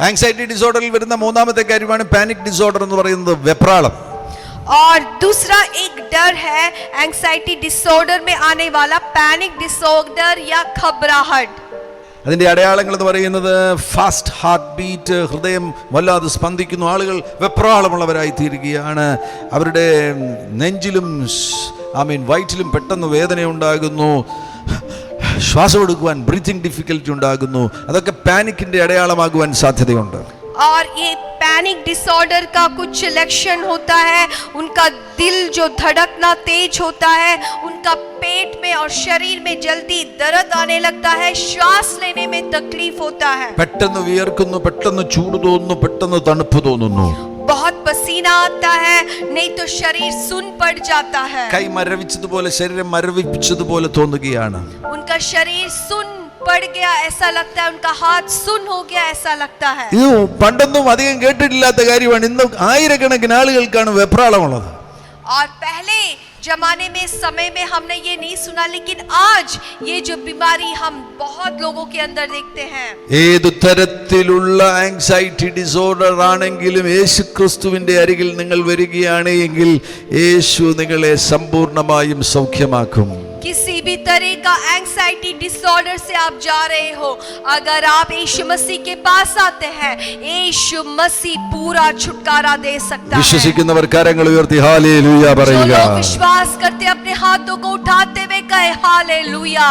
anxiety ഡിസോർഡറിൽ വരുന്ന മൂന്നാമത്തെ കാര്യമാണ് പാനിക് ഡിസോർഡർ എന്ന് പറയുന്നത് വെപ്രാളം और दूसरा एक डर है एंग्जाइटी डिसऑर्डर में आने वाला पैनिक डिसऑर्डर या घबराहट അതിന്റെ അടയാളങ്ങൾ എന്ന് പറയുന്നത് ഫാസ്റ്റ് ഹാർട്ട് ബീറ്റ് ഹൃദയം വല്ലാതെ സ്പന്ദിക്കുന്നു ആളുകൾ വെപ്രാളമുള്ളവരായി തീരുകയാണ് അവരുടെ നെഞ്ചിലും ഐ മീൻ വയറ്റിലും പെട്ടെന്ന് വേദന ഉണ്ടാകുന്നു ശ്വാസം എടുക്കുവാൻ ബ്രീത്തിങ് ഡിഫിക്കൽറ്റി ഉണ്ടാകുന്നു അതൊക്കെ പാനിക്കിന്റെ അടയാളമാകുവാൻ സാധ്യതയുണ്ട് और ये पैनिक डिसऑर्डर का कुछ लक्षण होता है उनका दिल जो धड़कना तेज होता है उनका पेट में और शरीर में जल्दी दर्द आने लगता है श्वास लेने में तकलीफ होता है പെട്ടെന്ന് വിയർക്കുന്നു പെട്ടെന്ന് ചൂട് തോന്നുന്നു പെട്ടെന്ന് തണുപ്പ് തോന്നുന്നു बहुत पसीना आता है नहीं तो शरीर सुन पड़ जाता है കൈ മരവിച്ചതുപോലെ ശരീരം മരവിപ്പിച്ചതുപോലെ തോന്നുകയാണ് उनका शरीर सुन पड़ गया ऐसा लगता है उनका हाथ सुन हो गया ऐसा लगता है ഇത് പണ്ടൊന്നും അധികം കേട്ടിട്ടില്ലാത്ത കാര്യമാണ് ഇന്ന് ആയിരക്കണക്കിന് ആളുകൾക്കാണ് വെപ്രാളമുള്ളത് और पहले जमाने में समय में हमने ये नहीं सुना लेकिन आज ये जो बीमारी हम बहुत लोगों के अंदर देखते हैं ഏതു തരത്തിലുള്ള ആങ്സൈറ്റി ഡിസോർഡർ ആണെങ്കിലും യേശു ക്രിസ്തുവിന്റെ അരികിൽ നിങ്ങൾ വരികയാണ് എങ്കിൽ യേശു നിങ്ങളെ സമ്പൂർണമായും സൗഖ്യമാക്കും किसी भी तरह का एंग्जाइटी डिसऑर्डर से आप जा रहे हो अगर आप यीशु मसीह के पास आते हैं यीशु मसीह पूरा छुटकारा दे सकता है വിശ്വസിക്കുന്നവർ കരങ്ങൾ ഉയർത്തി ഹാലേ ലൂയ जो പറയുക लोग विश्वास करते अपने हाथों को उठाते हुए कहे हालेलुया